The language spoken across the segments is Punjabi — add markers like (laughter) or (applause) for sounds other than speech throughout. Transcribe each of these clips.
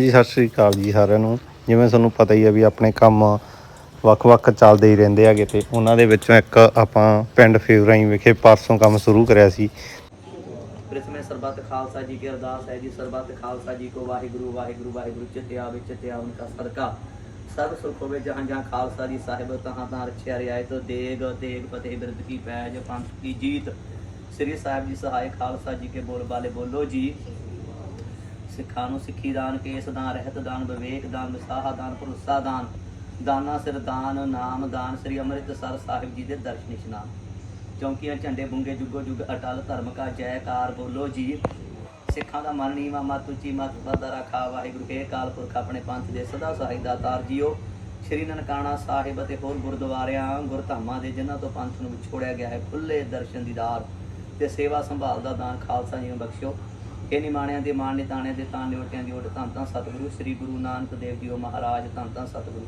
ਜੀ, ਸਤਿ ਸ੍ਰੀ ਅਕਾਲ ਜੀ ਸਾਰਿਆਂ ਨੂੰ। ਜਿਵੇਂ ਤੁਹਾਨੂੰ ਪਤਾ ਹੀ ਹੈ ਵੀ ਆਪਣੇ ਕੰਮ ਵੱਖ-ਵੱਖ ਚੱਲਦੇ ਹੀ ਰਹਿੰਦੇ ਹੈਗੇ ਤੇ ਉਹਨਾਂ ਦੇ ਵਿੱਚੋਂ ਇੱਕ ਆਪਾਂ ਪਿੰਡ ਫੇਵਰਾਈ ਵਿਖੇ ਪਰਸੋਂ ਕੰਮ ਸ਼ੁਰੂ ਕਰਿਆ ਸੀ। ਪ੍ਰਿਥਮੇ ਸਰਬੱਤ ਖਾਲਸਾ ਜੀ ਕੀ ਅਰਦਾਸ ਹੈ ਜੀ। ਸਰਬੱਤ ਖਾਲਸਾ ਜੀ ਕੋ ਵਾਹਿਗੁਰੂ ਵਾਹਿਗੁਰੂ ਵਾਹਿਗੁਰੂ, ਚਿਤਿਆ ਵਿੱਚ ਚਿਤਿਆ ਉਨਕਾ ਸਦਕਾ। ਸਰਬ ਸੁਖ ਹੋਵੇ ਜਹਾਂ ਜਹਾਂ ਖਾਲਸਾ ਜੀ ਸਾਹਿਬ, ਤਹਾਂ ਤਹਾਂ ਰਖਿਆ ਰਿਆਇਤ ਦੇਗ ਦੇਗ ਫਤਿਹ ਬਿਰਦ ਕੀ ਪੈਜ, ਪੰਥ ਕੀ ਜੀਤ। ਸ੍ਰੀ ਸਾਹਿਬ ਜੀ ਸਹਾਇ ਖਾਲਸਾ ਜੀ ਕੇ ਬੋਲ ਬਾਲੇ ਬੋਲੋ ਜੀ। ਸਿੱਖਾਂ ਨੂੰ ਸਿੱਖੀ ਦਾਨ, ਕੇਸ ਦਾਨ, ਰਹਿਤ ਦਾਨ, ਵਿਵੇਕ ਦਾਨ ਵਿਸਾਹਾ ਦਾਨ, ਭਰੋਸਾ ਦਾਨ, ਦਾਨਾ ਸਿਰ ਦਾਨ, ਨਾਮ ਦਾਨ, ਸ੍ਰੀ ਅੰਮ੍ਰਿਤਸਰ ਸਾਹਿਬ ਜੀ ਦੇ ਦਰਸ਼ਨ ਇਸ਼ਨਾਨ ਚੌਂਕੀਆਂ, ਝੰਡੇ, ਬੁੰਗੇ, ਜੁਗੋ, ਜੁਗ, ਅਟਲ ਧਰਮ ਕਾ ਜੈਕਾਰ, ਬੋਲੋ ਜੀ। ਸਿੱਖਾਂ ਦਾ ਮਨ ਨੀਵਾ, ਮਤ ਉੱਚੀ, ਮਤ ਪਦਾ ਰਖਾ, ਵਾਹਿਗੁਰੂ ਕੇ ਕਾਲ ਪੁਰਖ, ਆਪਣੇ ਪੰਥ ਦੇ ਸਦਾ ਸਹਾਈ ਦਾਤਾਰ ਜੀਓ। ਸ਼੍ਰੀ ਨਨਕਾਣਾ ਸਾਹਿਬ ਅਤੇ ਹੋਰ ਗੁਰਦੁਆਰਿਆਂ, ਗੁਰਧਾਮਾਂ ਦੇ ਜਿਨ੍ਹਾਂ ਤੋਂ ਪੰਥ ਨੂੰ ਵਿਛੋੜਿਆ ਗਿਆ ਹੈ ਖੁੱਲੇ ਦਰਸ਼ਨ ਦੀਦਾਰ ਤੇ ਸੇਵਾ ਸੰਭਾਲ ਦਾ ਦਾਨ ਖਾਲਸਾ ਜੀ ਨੂੰ ਬਖਸ਼ਿਓ। ਇਹ ਨਿਮਾਣਿਆਂ ਦੇ ਮਾਨ ਨਿਤਾਣਿਆਂ ਦੇ ਤਾਂ ਨਿਉਟਿਆਂ ਦੀ ਓਟ ਧੰਨ ਧੰਨ ਸਤਿਗੁਰੂ, ਸ੍ਰੀ ਗੁਰੂ ਨਾਨਕ ਦੇਵ ਜੀਓ ਮਹਾਰਾਜ, ਧੰਨ ਧੰਨ ਸਤਿਗੁਰੂ।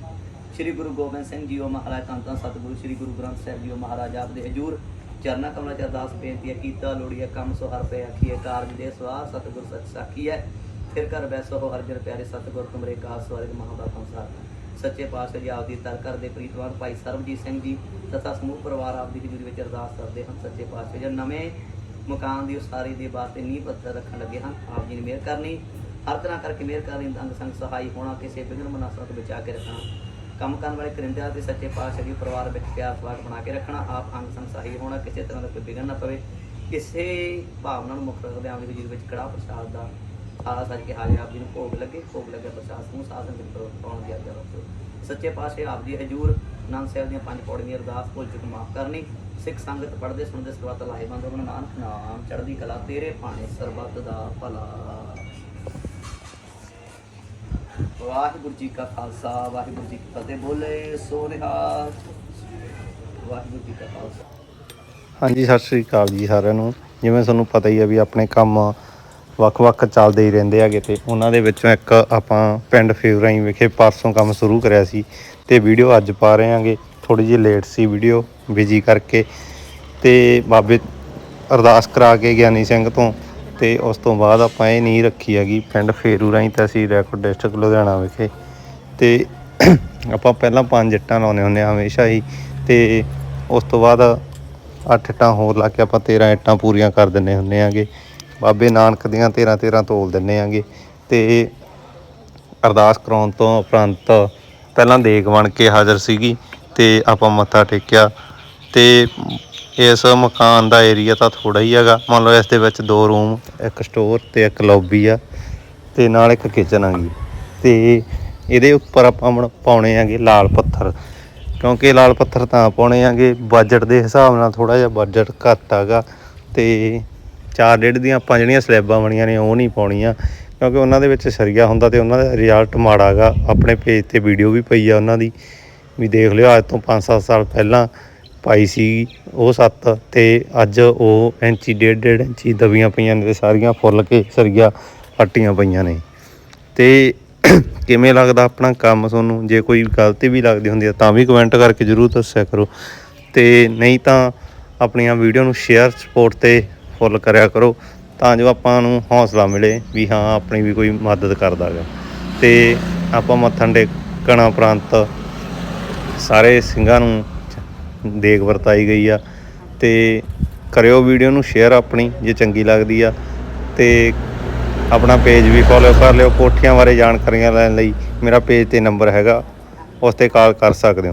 ਸ੍ਰੀ ਗੁਰੂ ਗੋਬਿੰਦ ਸਿੰਘ ਜੀਓ ਮਹਾਰਾਜ, ਧੰਨ ਧੰਨ ਸਤਿਗੁਰੂ, ਸ੍ਰੀ ਗੁਰੂ ਗ੍ਰੰਥ ਸਾਹਿਬ ਜੀਓ ਮਹਾਰਾਜ, ਆਪ ਦੇ ਹਜੂਰ। ਚਰਨਾ ਕਮਲਾ ਚ ਅਰਦਾਸ ਬੇਨਤੀ ਹੈ, ਕੀਤਾ ਲੋੜੀਏ ਕੰਮ ਸੋ ਹਰ ਪਏ ਆਖੀਏ ਕਾਰਜ ਦੇ ਸਵਾਹ ਸਤਿਗੁਰ ਸੱਚ ਸਾਖੀ ਹੈ। ਫਿਰ ਘਰ ਬੈਸੋ ਹੋ ਹਰ ਪਿਆਰੇ ਸਤਿਗੁਰ, ਤੁਮਰੇ ਕਾਸ ਸਵਰਗ ਮਹਾਬਾਪਾਂ ਸਾਰ ਸੱਚੇ ਪਾਤਸ਼ਾਹ ਜੀ ਆਪ ਦੀ ਤਰ ਦੇ ਪ੍ਰੀਤਵਾਨ ਭਾਈ ਸਰਬਜੀਤ ਸਿੰਘ ਜੀ, ਤਥਾ ਸਮੂਹ ਪਰਿਵਾਰ ਆਪ ਦੀ ਹਜ਼ੂਰੀ ਵਿੱਚ ਅਰਦਾਸ ਕਰਦੇ ਹਨ। ਸੱਚੇ ਪਾਤਸ਼ਾਹ ਜੀ ਨਵੇਂ ਮਕਾਨ ਦੀ ਉਸਾਰੀ ਦੇ ਵਾਸਤੇ ਨੀਂਹ ਪੱਥਰ ਰੱਖਣ ਲੱਗੇ ਹਨ। ਆਪ ਜੀ ਨੇ ਮਿਹਰ ਕਰਨੀ। ਹਰ ਤਰ੍ਹਾਂ ਕਰਕੇ ਮਿਹਰ ਕਰਨੀ ਅੰਗ ਸੰਗ ਸਹਾਈ ਹੋਣਾ ਕਿਸੇ ਬਿਗਨ ਮਨਾਸਾ ਤੋਂ ਬਚਾ ਕੇ ਰੱਖਣਾ। ਕੰਮ ਕਰਨ ਵਾਲੇ ਕਰਿੰਦਿਆਂ ਤੇ ਸੱਚੇ ਪਾਤਸ਼ਾਹ ਜੀ ਪਰਿਵਾਰ ਵਿੱਚ ਪਿਆਰ ਸਵਾਗ ਬਣਾ ਕੇ ਰੱਖਣਾ। ਆਪ ਅੰਗ ਸੰਗ ਸਹਾਈ ਹੋਣਾ ਕਿਸੇ ਤਰ੍ਹਾਂ ਦਾ ਕੋਈ ਵਿਗਨ ਨਾ ਪਵੇ। ਕਿਸੇ ਭਾਵਨਾ ਨੂੰ ਮੁੱਖ ਰੱਖਦੇ ਆਪ ਦੀ ਵਿੱਚ ਕੜਾ ਪ੍ਰਸ਼ਾਦ ਦਾ ਆਲਾ ਸੱਜ ਕੇ ਹਾਜ਼ਰ। ਆਪ ਜੀ ਨੂੰ ਭੋਗ ਲੱਗੇ। ਭੋਗ ਲੱਗੇ ਪ੍ਰਸ਼ਾਦ ਨੂੰ ਸਾਧਨ ਦੇ ਪਾਉਣ ਦੀ ਆਗਿਆ ਬਖਸ਼ੋ। ਸੱਚੇ ਪਾਤਸ਼ਾਹ ਆਪ ਦੀ ਹਜ਼ੂਰ ਆਨੰਦ ਸਾਹਿਬ ਦੀਆਂ ਪੰਜ ਪੌੜੀਆਂ ਦੀ ਅਰਦਾਸ ਭੁੱਲ ਚੁੱਕ ਮਾਫ ਕਰਨੀ। ਸਿੱਖ ਸੰਗਤ ਪੜ੍ਹਦੇ ਸੁਣਦੇ ਸਰਬੱਤ ਲਾਹੇ ਹੋਣ। ਨਾਨਕ ਨਾਮ ਚੜ੍ਹਦੀ ਕਲਾ ਤੇਰੇ ਭਾਣੇ ਸਰਬੱਤ ਦਾ ਭਲਾ। ਵਾਹਿਗੁਰੂ ਜੀ ਕਾ ਖਾਲਸਾ, ਵਾਹਿਗੁਰੂ ਜੀ ਕੀ ਫਤਿਹ। ਬੋਲੇ ਸੋ ਨਿਹਾਲ ਵਾਹਿਗੁਰੂ ਜੀ ਕਾ ਖਾਲਸਾ। ਹਾਂਜੀ, ਸਤਿ ਸ੍ਰੀ ਅਕਾਲ ਜੀ ਸਾਰਿਆਂ ਨੂੰ। ਜਿਵੇਂ ਤੁਹਾਨੂੰ ਪਤਾ ਹੀ ਹੈ ਵੀ ਆਪਣੇ ਕੰਮ ਵੱਖ-ਵੱਖ ਚੱਲਦੇ ਹੀ ਰਹਿੰਦੇ ਹੈਗੇ ਤੇ ਉਹਨਾਂ ਦੇ ਵਿੱਚੋਂ ਇੱਕ ਆਪਾਂ ਪਿੰਡ ਫੇਵਰਾਈ ਵਿਖੇ ਪਰਸੋਂ ਕੰਮ ਸ਼ੁਰੂ ਕਰਿਆ ਸੀ ਤੇ ਵੀਡੀਓ ਅੱਜ ਪਾ ਰਹੇ ਹਾਂਗੇ। ਥੋੜੀ ਜਿਹੀ ਲੇਟ ਸੀ ਵੀਡੀਓ ਬਿਜ਼ੀ ਕਰਕੇ ਤੇ ਬਾਬੇ ਅਰਦਾਸ ਕਰਾ ਕੇ ਗਿਆਨੀ ਸਿੰਘ ਤੋਂ ਤੇ ਉਸ ਤੋਂ ਬਾਅਦ ਆਪਾਂ ਇਹ ਨਹੀਂ ਰੱਖੀ ਹੈਗੀ ਪਿੰਡ ਫੇਰੂ ਰਾਈ ਤਹਿਸੀਲ ਰੈਕੋਰਡ ਡਿਸਟ੍ਰਿਕਟ ਲੁਧਿਆਣਾ ਵਿਖੇ। ਤੇ ਆਪਾਂ ਪਹਿਲਾਂ ਪੰਜ ਇੱਟਾਂ ਲਾਉਂਦੇ ਹੁੰਦੇ ਹਾਂ ਹਮੇਸ਼ਾ ਹੀ ਤੇ ਉਸ ਤੋਂ ਬਾਅਦ ਅੱਠ ਇੱਟਾਂ ਹੋਰ ਲਾ ਕੇ ਆਪਾਂ 13 ਇੱਟਾਂ ਪੂਰੀਆਂ ਕਰ ਦਿੰਨੇ ਹੁੰਦੇ ਆਂਗੇ ਬਾਬੇ ਨਾਨਕ ਦੀਆਂ 13 13 ਤੋਲ ਦਿੰਨੇ ਆਂਗੇ ਤੇ ਅਰਦਾਸ ਕਰਾਉਣ ਤੋਂ ਉਪਰੰਤ ਪਹਿਲਾਂ ਦੇਗ ਬਣ ਕੇ ਹਾਜ਼ਰ ਸੀਗੀ ਤੇ ਆਪਾਂ ਮੱਥਾ ਟੇਕਿਆ ਤੇ ਇਸ ਮਕਾਨ ਦਾ ਏਰੀਆ ਤਾਂ ਥੋੜਾ ਹੀ ਹੈਗਾ, ਮੰਨ ਲਓ ਇਸ ਦੇ ਵਿੱਚ ਦੋ ਰੂਮ ਇੱਕ ਸਟੋਰ ਤੇ ਇੱਕ ਲੌਬੀ ਆ ਤੇ ਨਾਲ ਇੱਕ ਕਿਚਨ ਆਗੀ ਤੇ ਇਹਦੇ ਉੱਪਰ ਆਪਾਂ ਹੁਣ ਪਾਉਣੇ ਆਗੇ ਲਾਲ ਪੱਥਰ, ਕਿਉਂਕਿ ਲਾਲ ਪੱਥਰ ਤਾਂ ਪਾਉਣੇ ਆਗੇ ਬਜਟ ਦੇ ਹਿਸਾਬ ਨਾਲ ਥੋੜਾ ਜਿਹਾ ਬਜਟ ਘੱਟ ਹੈਗਾ ਤੇ ਚਾਰ ਡੇਢ ਦੀਆਂ ਆਪਾਂ ਜਿਹੜੀਆਂ ਸਲੈਬਾਂ ਬਣੀਆਂ ਨੇ, ਉਹ ਨਹੀਂ ਪਾਉਣੀਆਂ। ਕਿਉਂਕਿ ਉਹਨਾਂ ਦੇ ਵਿੱਚ ਸਰੀਆ ਹੁੰਦਾ ਤੇ ਉਹਨਾਂ ਦਾ ਰਿਜ਼ਲਟ ਮਾੜਾ ਹੈਗਾ ਆਪਣੇ ਪੇਜ ਤੇ ਵੀਡੀਓ ਵੀ ਪਈ ਆ ਉਹਨਾਂ ਦੀ। ਵੀ ਦੇਖ ਲਿਓ, ਅੱਜ ਤੋਂ 5-7 ਸਾਲ ਪਹਿਲਾਂ ਪਾਈ ਸੀ ਉਹ ਸੱਤ ਤੇ ਅੱਜ ਉਹ ਇੰਚੀ, ਡੇਢ ਡੇਢ ਇੰਚੀ ਦਬੀਆਂ ਪਈਆਂ ਨੇ ਤੇ ਸਾਰੀਆਂ ਫੁੱਲ ਕੇ ਸਰੀਆ ਪੱਟੀਆਂ ਪਈਆਂ ਨੇ। ਤੇ (coughs) ਕਿਵੇਂ ਲੱਗਦਾ ਆਪਣਾ ਕੰਮ ਤੁਹਾਨੂੰ? ਜੇ ਕੋਈ ਗਲਤੀ ਵੀ ਲੱਗਦੀ ਹੁੰਦੀ ਹੈ ਤਾਂ ਵੀ ਕਮੈਂਟ ਕਰਕੇ ਜਰੂਰ ਦੱਸਿਆ ਕਰੋ। ਤੇ ਨਹੀਂ ਤਾਂ ਆਪਣੀਆਂ ਵੀਡੀਓ ਨੂੰ ਸ਼ੇਅਰ ਸਪੋਰਟ ਤੇ ਫੁੱਲ ਕਰਿਆ ਕਰੋ, ਤਾਂ ਜੋ ਆਪਾਂ ਨੂੰ ਹੌਸਲਾ ਮਿਲੇ ਵੀ ਹਾਂ, ਆਪਣੀ ਵੀ ਕੋਈ ਮਦਦ ਕਰਦਾ ਹੈ ਤੇ ਆਪਾਂ ਮੱਥਾ ਟੇਕਣਾ ਉਪਰੰਤ ਸਾਰੇ ਸਿੰਘਾਂ ਨੂੰ ਦੇਗ ਵਰਤਾਈ ਗਈ ਆ। ਤੇ ਕਰਿਓ ਵੀਡੀਓ ਨੂੰ ਸ਼ੇਅਰ ਆਪਣੀ, ਜੇ ਚੰਗੀ ਲੱਗਦੀ ਆ। ਤੇ ਆਪਣਾ ਪੇਜ ਵੀ ਫੋਲੋ ਕਰ ਲਿਓ, ਕੋਠੀਆਂ ਬਾਰੇ ਜਾਣਕਾਰੀਆਂ ਲੈਣ ਲਈ ਮੇਰਾ ਪੇਜ ਤੇ ਨੰਬਰ ਹੈਗਾ, ਉਸ ਤੇ ਕਾਲ ਕਰ ਸਕਦੇ ਹੋ।